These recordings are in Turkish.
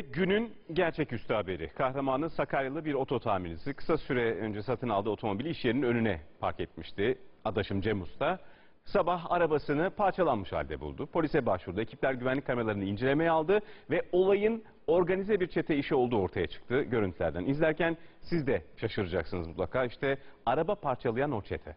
Günün gerçeküstü haberi. Kahramanı Sakaryalı bir oto tamircisi kısa süre önce satın aldığı otomobili iş yerinin önüne park etmişti. Adaşım Cem Usta. Sabah arabasını parçalanmış halde buldu. Polise başvurdu. Ekipler güvenlik kameralarını incelemeye aldı ve olayın organize bir çete işi olduğu ortaya çıktı görüntülerden. İzlerken siz de şaşıracaksınız mutlaka. İşte araba parçalayan o çete.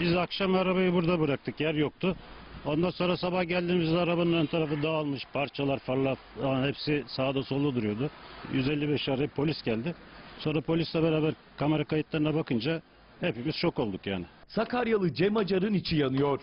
Biz akşam arabayı burada bıraktık. Yer yoktu. Ondan sonra sabah geldiğimizde arabanın ön tarafı dağılmış. Parçalar, farlar falan hepsi sağda solda duruyordu. 155 arayıp polis geldi. Sonra polisle beraber kamera kayıtlarına bakınca hepimiz şok olduk yani. Sakaryalı Cem Acar'ın içi yanıyor.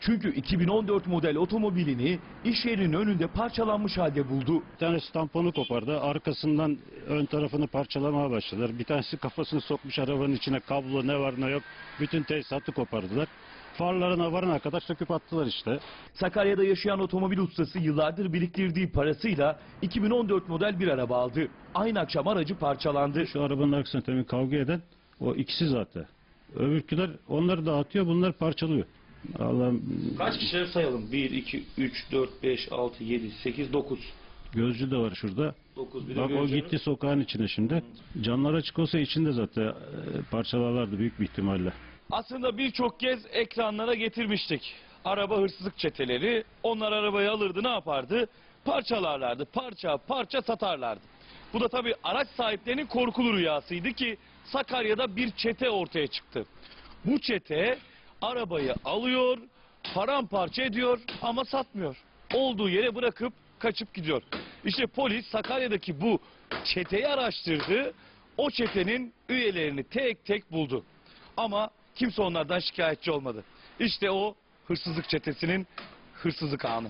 Çünkü 2014 model otomobilini iş yerinin önünde parçalanmış halde buldu. Bir tanesi tamponu kopardı. Arkasından ön tarafını parçalamaya başladılar. Bir tanesi kafasını sokmuş arabanın içine kablo ne var ne yok. Bütün tesisatı kopardılar. Farlarına varana kadar söküp attılar işte. Sakarya'da yaşayan otomobil ustası yıllardır biriktirdiği parasıyla 2014 model bir araba aldı. Aynı akşam aracı parçalandı. Şu arabanın arkasında tabii kavga eden o ikisi zaten. Öbürküler onları dağıtıyor bunlar parçalıyor. Allah'ım Kaç kişiler sayalım? 1, 2, 3, 4, 5, 6, 7, 8, 9. gözcü de var şurada. 9 bir Bak o gitti sokağın içine şimdi. Camlar açık olsa içinde zaten e, parçalarlardı büyük bir ihtimalle. Aslında birçok kez ekranlara getirmiştik. Araba hırsızlık çeteleri. Onlar arabayı alırdı ne yapardı? Parçalarlardı. Parça parça satarlardı. Bu da tabii araç sahiplerinin korkulu rüyasıydı ki Sakarya'da bir çete ortaya çıktı. Bu çete arabayı alıyor, paramparça ediyor ama satmıyor. Olduğu yere bırakıp kaçıp gidiyor. İşte polis Sakarya'daki bu çeteyi araştırdı. O çetenin üyelerini tek tek buldu. Ama kimse onlardan şikayetçi olmadı. İşte o hırsızlık çetesinin hırsızlık anı.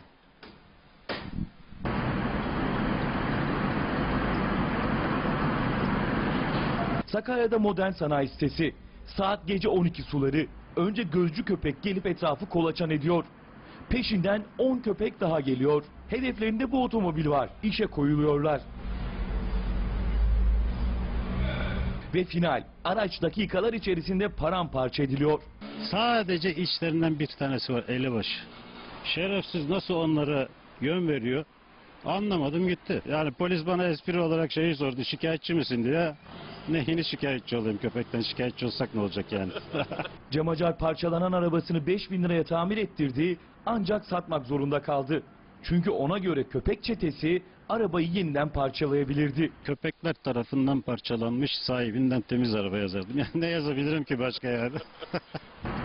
Sakarya'da modern sanayi sitesi. Saat gece 12 suları. Önce gözcü köpek gelip etrafı kolaçan ediyor. Peşinden 10 köpek daha geliyor. Hedeflerinde bu otomobil var. İşe koyuluyorlar. Ve final. Araç dakikalar içerisinde paramparça ediliyor. Sadece içlerinden bir tanesi var elebaşı. Şerefsiz nasıl onlara yön veriyor anlamadım gitti. Yani polis bana espri olarak şeyi sordu şikayetçi misin diye. Neyini şikayetçi olayım köpekten şikayetçi olsak ne olacak yani. Cem Acar parçalanan arabasını 5000 liraya tamir ettirdi ancak satmak zorunda kaldı. Çünkü ona göre köpek çetesi arabayı yeniden parçalayabilirdi. Köpekler tarafından parçalanmış sahibinden temiz araba yazardım. Yani ne yazabilirim ki başka yani.